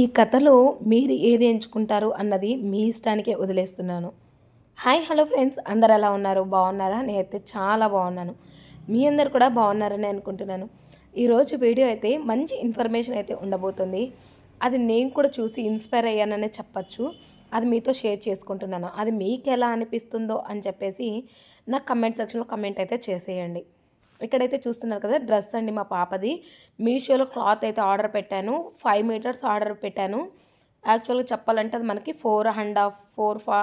ఈ కథలో మీరు ఏది ఎంచుకుంటారు అన్నది మీ ఇష్టానికే వదిలేస్తున్నాను. Hi hello friends. అందరు ఎలా ఉన్నారు? బాగున్నారా? నేనైతే చాలా బాగున్నాను. మీ అందరు కూడా బాగున్నారని అనుకుంటున్నాను. ఈరోజు వీడియో అయితే మంచి ఇన్ఫర్మేషన్ అయితే ఉండబోతుంది. అది నేను కూడా చూసి ఇన్స్పైర్ అయ్యాననే చెప్పచ్చు. అది మీతో షేర్ చేసుకుంటున్నాను. అది మీకు ఎలా అనిపిస్తుందో అని చెప్పేసి నాకు కమెంట్ సెక్షన్లో కమెంట్ అయితే చేసేయండి. ఇక్కడైతే చూస్తున్నారు కదా డ్రెస్ అండి మా పాపది. మీషోలో క్లాత్ అయితే ఆర్డర్ పెట్టాను. ఫైవ్ మీటర్స్ ఆర్డర్ పెట్టాను. యాక్చువల్గా చెప్పాలంటే అది మనకి ఫోర్ అండ్ హాఫ్ ఫోర్ ఫా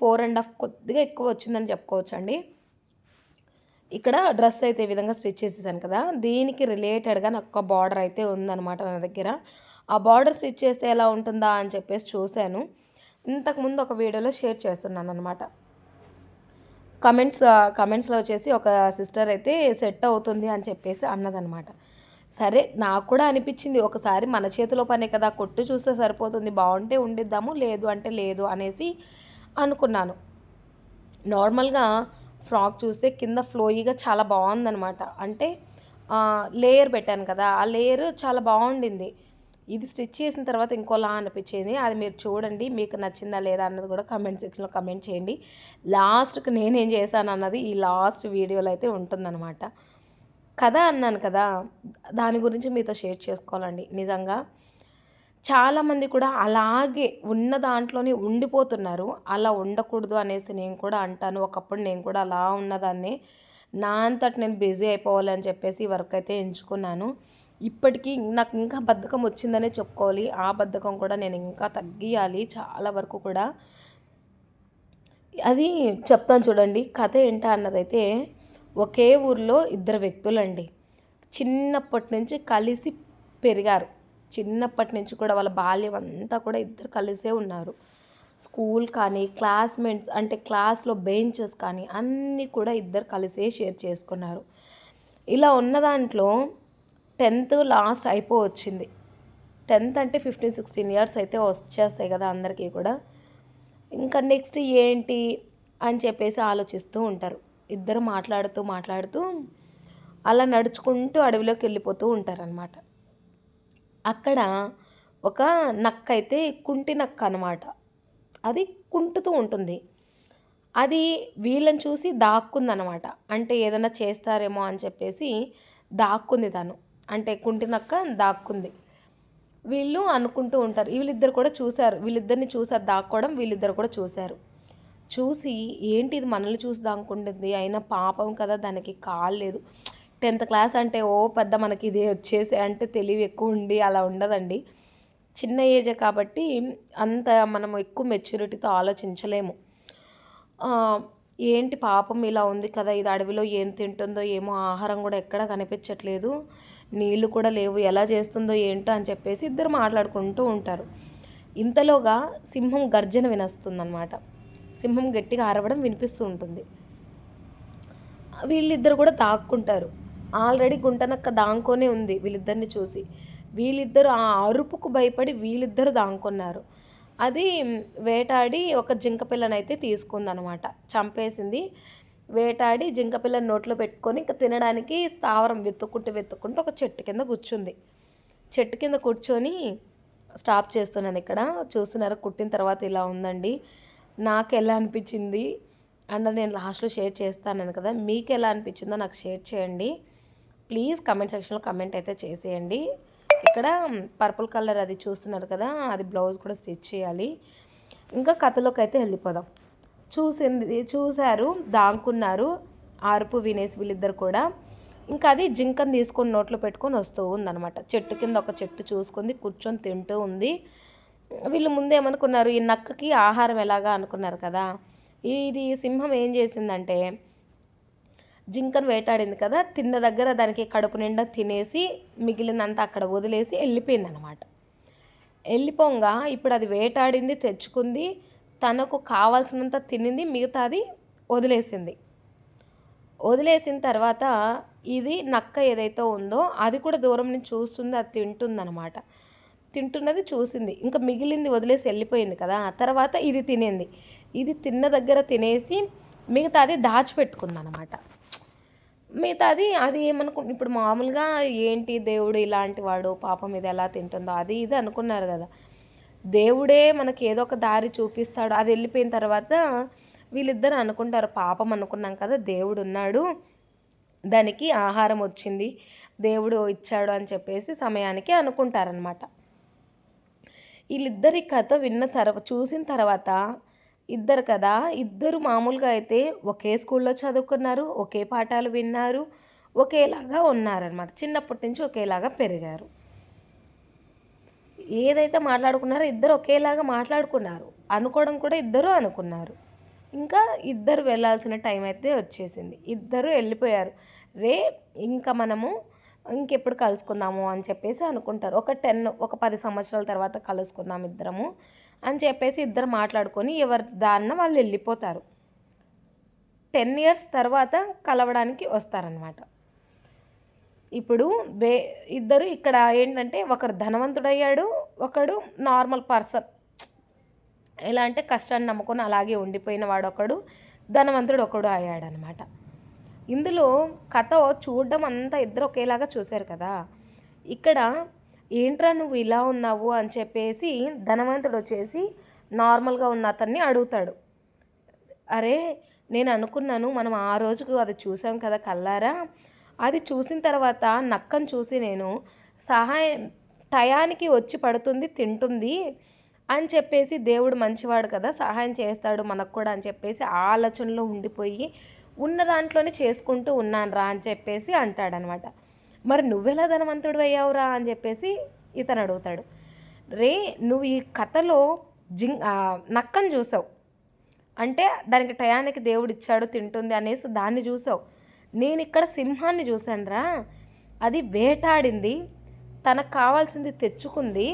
ఫోర్ అండ్ హాఫ్ కొద్దిగా ఎక్కువ వచ్చిందని చెప్పుకోవచ్చు అండి ఇక్కడ డ్రెస్ అయితే ఈ విధంగా స్టిచ్ చేసేసాను కదా దీనికి రిలేటెడ్గా నాకు ఒక బార్డర్ అయితే ఉందన్నమాట నా దగ్గర. ఆ బార్డర్ స్టిచ్ చేస్తే ఎలా ఉంటుందా అని చెప్పేసి చూశాను. ఇంతకుముందు ఒక వీడియోలో షేర్ చేస్తున్నాను అనమాట కమెంట్స్ కమెంట్స్లో uh, వచ్చేసి ఒక సిస్టర్ అయితే సెట్ అవుతుంది అని చెప్పేసి అన్నదనమాట సరే నాకు కూడా అనిపించింది ఒకసారి మన చేతిలో పనే కదా కొట్టు చూస్తే సరిపోతుంది బాగుంటే ఉండిద్దాము లేదు అంటే లేదు అనేసి అనుకున్నాను. నార్మల్గా ఫ్రాక్ చూస్తే కింద ఫ్లోయిగా చాలా బాగుందనమాట అంటే లేయర్ పెట్టాను కదా ఆ లేయర్ చాలా బాగుండింది. ఇది స్టిచ్ చేసిన తర్వాత ఇంకోలా అనిపించింది. అది మీరు చూడండి మీకు నచ్చిందా లేదా అన్నది కూడా కమెంట్ సెక్షన్లో కమెంట్ చేయండి. లాస్ట్కి నేనేం చేశాను అన్నది ఈ లాస్ట్ వీడియోలో అయితే ఉంటుందన్నమాట. కదా అన్నాను కదా దాని గురించి మీతో షేర్ చేసుకోవాలండి. నిజంగా చాలామంది కూడా అలాగే ఉన్న దాంట్లోనే ఉండిపోతున్నారు. అలా ఉండకూడదు అనేసి నేను కూడా అంటాను. ఒకప్పుడు నేను కూడా అలా ఉన్నదాన్ని. నా అంతటి నేను బిజీ అయిపోవాలని చెప్పేసి వర్క్ అయితే ఎంచుకున్నాను. ఇప్పటికీ నాకు ఇంకా బద్ధకం వచ్చిందనే చెప్పుకోవాలి. ఆ బద్ధకం కూడా నేను ఇంకా తగ్గియాలి చాలా వరకు కూడా. అది చెప్తాను చూడండి. కథ ఏంటా అన్నదైతే ఒకే ఊర్లో ఇద్దరు వ్యక్తులండి. చిన్నప్పటి నుంచి కలిసి పెరిగారు. చిన్నప్పటి నుంచి కూడా వాళ్ళ బాల్యం అంతా కూడా ఇద్దరు కలిసే ఉన్నారు. స్కూల్ కానీ క్లాస్మేట్స్ అంటే క్లాస్లో బెంచెస్ కానీ అన్నీ కూడా ఇద్దరు కలిసే షేర్ చేసుకున్నారు. ఇలా ఉన్న దాంట్లో టెన్త్ లాస్ట్ అయిపో వచ్చింది టెన్త్ అంటే ఫిఫ్టీన్ సిక్స్టీన్ ఇయర్స్ అయితే వచ్చేస్తాయి కదా అందరికీ కూడా. ఇంకా నెక్స్ట్ ఏంటి అని చెప్పేసి ఆలోచిస్తూ ఉంటారు. ఇద్దరు మాట్లాడుతూ మాట్లాడుతూ అలా నడుచుకుంటూ అడవిలోకి వెళ్ళిపోతూ ఉంటారనమాట అక్కడ ఒక నక్క అయితే కుంటి నక్క అనమాట అది కుంటుతూ ఉంటుంది. అది వీళ్ళని చూసి దాక్కుందనమాట అంటే ఏదైనా చేస్తారేమో అని చెప్పేసి దాక్కుంది తను. అంటే కుంటినక్క దాక్కుంది. వీళ్ళు అనుకుంటూ ఉంటారు. వీళ్ళిద్దరు కూడా చూశారు. వీళ్ళిద్దరిని చూసారు దాక్కోవడం వీళ్ళిద్దరు కూడా చూశారు. చూసి ఏంటి ఇది మనల్ని చూసి దాక్కుంటుంది? అయినా పాపం కదా దానికి కాలేదు టెన్త్ క్లాస్ అంటే ఓ పెద్ద మనకి ఇది వచ్చేసి అంటే తెలివి ఎక్కువ ఉండి అలా ఉండదండి. చిన్న ఏజే కాబట్టి అంత మనం ఎక్కువ మెచ్యూరిటీతో ఆలోచించలేము. ఏంటి పాపం ఇలా ఉంది కదా? ఇది అడవిలో ఏం తింటుందో ఏమో ఆహారం కూడా ఎక్కడ కనిపించట్లేదు. నీళ్ళు కూడా లేవు ఎలా చేస్తుందో ఏంటో అని చెప్పేసి ఇద్దరు మాట్లాడుకుంటూ ఉంటారు. ఇంతలోగా సింహం గర్జన వినస్తుందన్నమాట. సింహం గట్టిగా అరవడం వినిపిస్తూ ఉంటుంది. వీళ్ళిద్దరు కూడా దాక్కుంటారు. ఆల్రెడీ గుంటనక్క దాంకొనే ఉంది వీళ్ళిద్దరిని చూసి. వీళ్ళిద్దరు ఆ అరుపుకు భయపడి వీళ్ళిద్దరు దాంకున్నారు. అది వేటాడి ఒక జింక పిల్లనైతే తీసుకుందనమాట చంపేసింది. వేటాడి జింకపిల్లని నోట్లో పెట్టుకొని ఇంకా తినడానికి స్థావరం వెతుక్కుంటూ వెతుక్కుంటూ ఒక చెట్టు కింద కూర్చుంది. చెట్టు కింద కూర్చొని స్టాప్ చేస్తున్నాను ఇక్కడ. చూస్తున్నారు కుట్టిన తర్వాత ఇలా ఉందండి. నాకు ఎలా అనిపించింది అన్నది నేను లాస్ట్లో షేర్ చేస్తాను కదా. మీకు ఎలా అనిపించిందో నాకు షేర్ చేయండి. ప్లీజ్ కమెంట్ సెక్షన్లో కమెంట్ అయితే చేసేయండి. ఇక్కడ పర్పుల్ కలర్ అది చూస్తున్నారు కదా అది బ్లౌజ్ కూడా స్టిచ్ చేయాలి. ఇంకా కథలోకి అయితే వెళ్ళిపోదాం. చూసింది చూశారు దాంకున్నారు ఆరుపు వినేసి వీళ్ళిద్దరు కూడా. ఇంకా అది జింకను తీసుకొని నోట్లో పెట్టుకొని వస్తూ ఉందనమాట చెట్టు కింద ఒక చెట్టు చూసుకుంది కూర్చొని తింటూ ఉంది. వీళ్ళు ముందేమనుకున్నారు ఈ నక్కకి ఆహారం ఎలాగా అనుకున్నారు కదా. ఇది సింహం ఏం చేసిందంటే జింకను వేటాడింది కదా తిన్న దగ్గర దానికి కడుపు నిండా తినేసి మిగిలినంతా అక్కడ వదిలేసి వెళ్ళిపోయింది అనమాట వెళ్ళిపోగా ఇప్పుడు అది వేటాడింది తెచ్చుకుంది తనకు కావాల్సినంత తినింది మిగతాది వదిలేసింది. వదిలేసిన తర్వాత ఇది నక్క ఏదైతే ఉందో అది కూడా దూరం నుంచి చూస్తుంది అది తింటుందన్నమాట. తింటున్నది చూసింది. ఇంకా మిగిలింది వదిలేసి వెళ్ళిపోయింది కదా తర్వాత ఇది తినేది. ఇది తిన్న దగ్గర తినేసి మిగతాది దాచిపెట్టుకుందనమాట మిగతాది అది ఏమనుకు ఇప్పుడు మామూలుగా ఏంటి దేవుడు ఇలాంటి వాడు పాపం ఇది ఎలా తింటుందో అది ఇది అనుకున్నారు కదా. దేవుడే మనకి ఏదో ఒక దారి చూపిస్తాడు. అది వెళ్ళిపోయిన తర్వాత వీళ్ళిద్దరు అనుకుంటారు పాపం అనుకున్నాం కదా దేవుడు ఉన్నాడు. దానికి ఆహారం వచ్చింది. దేవుడు ఇచ్చాడు అని చెప్పేసి సమయానికి అనుకుంటారనమాట వీళ్ళిద్దరి కథ విన్న తర్వాత చూసిన తర్వాత ఇద్దరు కదా ఇద్దరు మామూలుగా అయితే ఒకే స్కూల్లో చదువుకున్నారు ఒకే పాఠాలు విన్నారు ఒకేలాగా ఉన్నారనమాట చిన్నప్పటి నుంచి ఒకేలాగా పెరిగారు. ఏదైతే మాట్లాడుకున్నారో ఇద్దరు ఒకేలాగా మాట్లాడుకున్నారు. అనుకోవడం కూడా ఇద్దరు అనుకున్నారు. ఇంకా ఇద్దరు వెళ్ళాల్సిన టైం అయితే వచ్చేసింది. ఇద్దరు వెళ్ళిపోయారు. రే ఇంకా మనము ఇంకెప్పుడు కలుసుకుందాము అని చెప్పేసి అనుకుంటారు. ఒక టెన్ ఒక పది సంవత్సరాల తర్వాత కలుసుకుందాం ఇద్దరము అని చెప్పేసి ఇద్దరు మాట్లాడుకొని ఎవరి దాన్న వాళ్ళు వెళ్ళిపోతారు. టెన్ ఇయర్స్ తర్వాత కలవడానికి వస్తారనమాట ఇప్పుడు బే ఇద్దరు ఇక్కడ ఏంటంటే ఒకరు ధనవంతుడయ్యాడు ఒకడు నార్మల్ పర్సన్ ఎలా అంటే కష్టాన్ని నమ్ముకొని అలాగే ఉండిపోయిన వాడు ఒకడు ధనవంతుడు ఒకడు అయ్యాడనమాట. ఇందులో కథ చూడడం అంతా ఇద్దరు ఒకేలాగా చూశారు కదా. ఇక్కడ ఏంట్రా నువ్వు ఇలా ఉన్నావు అని చెప్పేసి ధనవంతుడు వచ్చేసి నార్మల్గా ఉన్న అతన్ని అడుగుతాడు. అరే నేను అనుకున్నాను మనం ఆ రోజుకు అది చూసాం కదా కల్లారా అది చూసిన తర్వాత నక్కను చూసి నేను సహాయం టయానికి వచ్చి పడుతుంది తింటుంది అని చెప్పేసి దేవుడు మంచివాడు కదా సహాయం చేస్తాడు మనకు కూడా అని చెప్పేసి ఆలోచనలో ఉండిపోయి ఉన్న దాంట్లోనే చేసుకుంటూ ఉన్నాను రా అని చెప్పేసి అంటాడనమాట. మరి నువ్వెలా ధనవంతుడు అయ్యావురా అని చెప్పేసి ఇతను అడుగుతాడు. రే నువ్వు ఈ కథలో జింగ్ నక్కను చూసావు. అంటే దానికి టయానికి దేవుడు ఇచ్చాడు తింటుంది అనేసి దాన్ని చూసావు. నేను ఇక్కడ సింహాన్ని చూశానురా. అది వేటాడింది తనకు కావాల్సింది తెచ్చుకుంది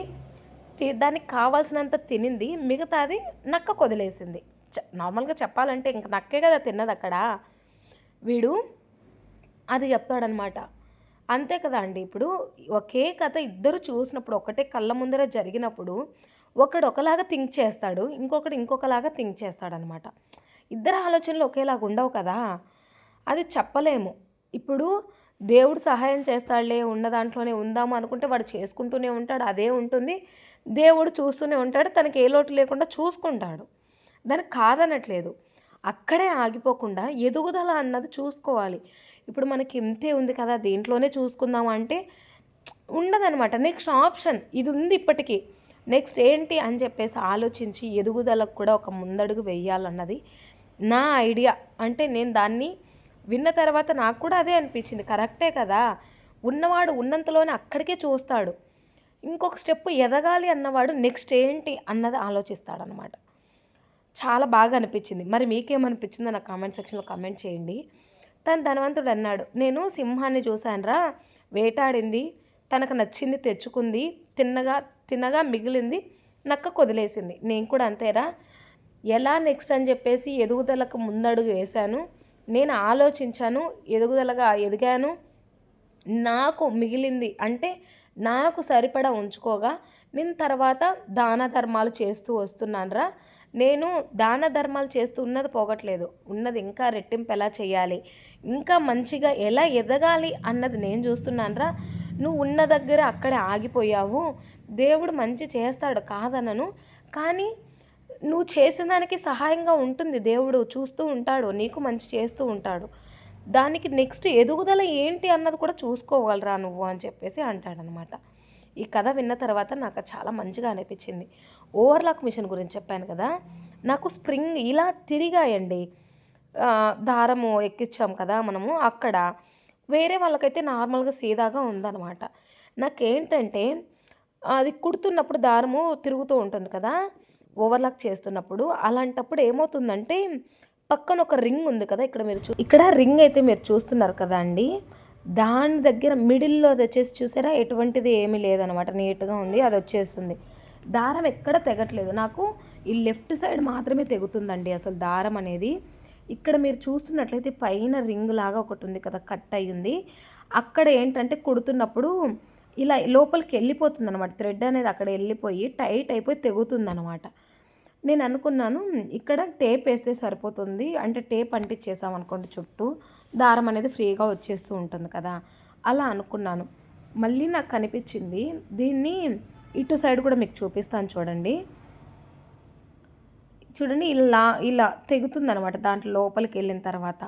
దానికి కావాల్సినంత తినింది మిగతాది నక్క కొదిలేసింది. నార్మల్గా చెప్పాలంటే ఇంక నక్కే కదా తిన్నది అక్కడ. వీడు అది చెప్తాడనమాట అంతే కదా అండి ఇప్పుడు ఒకే కథ ఇద్దరు చూసినప్పుడు ఒకటే కళ్ళ ముందర జరిగినప్పుడు ఒకడు ఒకలాగా థింక్ చేస్తాడు ఇంకొకడు ఇంకొకలాగా థింక్ చేస్తాడనమాట ఇద్దరు ఆలోచనలు ఒకేలాగా ఉండవు కదా. అది చెప్పలేము. ఇప్పుడు దేవుడు సహాయం చేస్తాడులే ఉన్న దాంట్లోనే ఉందాము అనుకుంటే వాడు చేసుకుంటూనే ఉంటాడు అదే ఉంటుంది. దేవుడు చూస్తూనే ఉంటాడు తనకి ఏ లోటు లేకుండా చూసుకుంటాడు. దానికి కాదనట్లేదు. అక్కడే ఆగిపోకుండా ఎదుగుదల అన్నది చూసుకోవాలి. ఇప్పుడు మనకి ఇంతే ఉంది కదా దీంట్లోనే చూసుకుందాం అంటే ఉండదనమాట నెక్స్ట్ ఆప్షన్ ఇది ఉంది ఇప్పటికీ. నెక్స్ట్ ఏంటి అని చెప్పేసి ఆలోచించి ఎదుగుదలకు కూడా ఒక ముందడుగు వెయ్యాలన్నది నా ఐడియా. అంటే నేను దాన్ని విన్న తర్వాత నాకు కూడా అదే అనిపించింది. కరెక్టే కదా? ఉన్నవాడు ఉన్నంతలోనే అక్కడికే చూస్తాడు. ఇంకొక స్టెప్ ఎదగాలి అన్నవాడు నెక్స్ట్ ఏంటి అన్నది ఆలోచిస్తాడనమాట చాలా బాగా అనిపించింది. మరి మీకేమనిపించిందో నా కామెంట్ సెక్షన్లో కామెంట్ చేయండి. తను ధనవంతుడు అన్నాడు. నేను సింహాన్ని చూశానురా. వేటాడింది. తనకు నచ్చింది తెచ్చుకుంది. తిన్నగా తినగా మిగిలింది. నక్క కొదిలేసింది. నేను కూడా అంతేరా. ఎలా నెక్స్ట్ అని చెప్పేసి ఎదుగుదలకు ముందడుగు వేశాను. నేను ఆలోచించాను ఎదుగుదలగా ఎదిగాను. నాకు మిగిలింది అంటే నాకు సరిపడా ఉంచుకోగా నేను తర్వాత దాన ధర్మాలు చేస్తూ వస్తున్నానురా నేను దాన ధర్మాలు చేస్తూ ఉన్నది పోగట్లేదు. ఉన్నది ఇంకా రెట్టింపు ఎలా చేయాలి? ఇంకా మంచిగా ఎలా ఎదగాలి అన్నది నేను చూస్తున్నానురా నువ్వు ఉన్న దగ్గర అక్కడే ఆగిపోయావు. దేవుడు మంచి చేస్తాడు కాదనను. కానీ నువ్వు చేసిన దానికి సహాయంగా ఉంటుంది దేవుడు చూస్తూ ఉంటాడు నీకు మంచి చేస్తూ ఉంటాడు. దానికి నెక్స్ట్ ఎదుగుదల ఏంటి అన్నది కూడా చూసుకోగలరా నువ్వు అని చెప్పేసి అంటాడనమాట. ఈ కథ విన్న తర్వాత నాకు చాలా మంచిగా అనిపించింది. ఓవర్లాక్ మిషన్ గురించి చెప్పాను కదా నాకు స్ప్రింగ్ ఇలా తిరిగాయండి. దారము ఎక్కించాం కదా మనము అక్కడ వేరే వాళ్ళకైతే నార్మల్గా సీదాగా ఉందన్నమాట. నాకేంటంటే అది కుడుతున్నప్పుడు దారము తిరుగుతూ ఉంటుంది కదా ఓవర్లాక్ చేస్తున్నప్పుడు అలాంటప్పుడు ఏమవుతుందంటే పక్కన ఒక రింగ్ ఉంది కదా ఇక్కడ మీరు చూ ఇక్కడ రింగ్ అయితే మీరు చూస్తున్నారు కదా అండి. దాని దగ్గర మిడిల్లో అది వచ్చేసి చూసారా? ఎటువంటిది ఏమీ లేదనమాట. నీట్గా ఉంది అది వచ్చేస్తుంది. దారం ఎక్కడ తెగట్లేదు. నాకు ఈ లెఫ్ట్ సైడ్ మాత్రమే తెగుతుందండి అసలు దారం అనేది. ఇక్కడ మీరు చూస్తున్నట్లయితే పైన రింగ్ లాగా ఒకటి ఉంది కదా కట్ అయ్యింది. అక్కడ ఏంటంటే కుడుతున్నప్పుడు ఇలా లోపలికి వెళ్ళిపోతుంది అనమాట థ్రెడ్ అనేది అక్కడ వెళ్ళిపోయి టైట్ అయిపోయి తెగుతుంది అనమాట నేను అనుకున్నాను ఇక్కడ టేప్ వేస్తే సరిపోతుంది. అంటే టేప్ అంటించేసాం అనుకోండి చుట్టూ. దారం అనేది ఫ్రీగా వచ్చేస్తూ ఉంటుంది కదా. అలా అనుకున్నాను. మళ్ళీ నాకు కనిపించింది దీన్ని ఇటు సైడ్ కూడా మీకు చూపిస్తాను చూడండి. చూడండి ఇలా ఇలా తెగుతుందనమాట దాంట్లో లోపలికి వెళ్ళిన తర్వాత.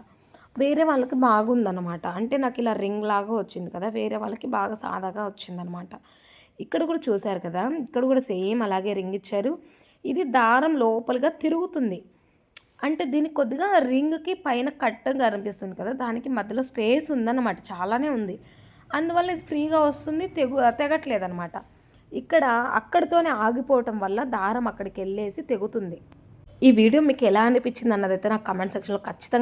వేరే వాళ్ళకి బాగుందనమాట అంటే నాకు ఇలా రింగ్ లాగా వచ్చింది కదా వేరే వాళ్ళకి బాగా సాదాగా వచ్చిందనమాట ఇక్కడ కూడా చూశారు కదా ఇక్కడ కూడా సేమ్ అలాగే రింగ్ ఇచ్చారు. ఇది దారం లోపలిగా తిరుగుతుంది. అంటే దీనికి కొద్దిగా రింగ్కి పైన కట్టగా అనిపిస్తుంది కదా దానికి మధ్యలో స్పేస్ ఉందన్నమాట చాలానే ఉంది. అందువల్ల ఇది ఫ్రీగా వస్తుంది తెగు తెగట్లేదు అనమాట ఇక్కడ అక్కడితోనే ఆగిపోవటం వల్ల దారం అక్కడికి వెళ్ళేసి తెగుతుంది. ఈ వీడియో మీకు ఎలా అనిపించింది అన్నదైతే నాకు కమెంట్ సెక్షన్లో ఖచ్చితంగా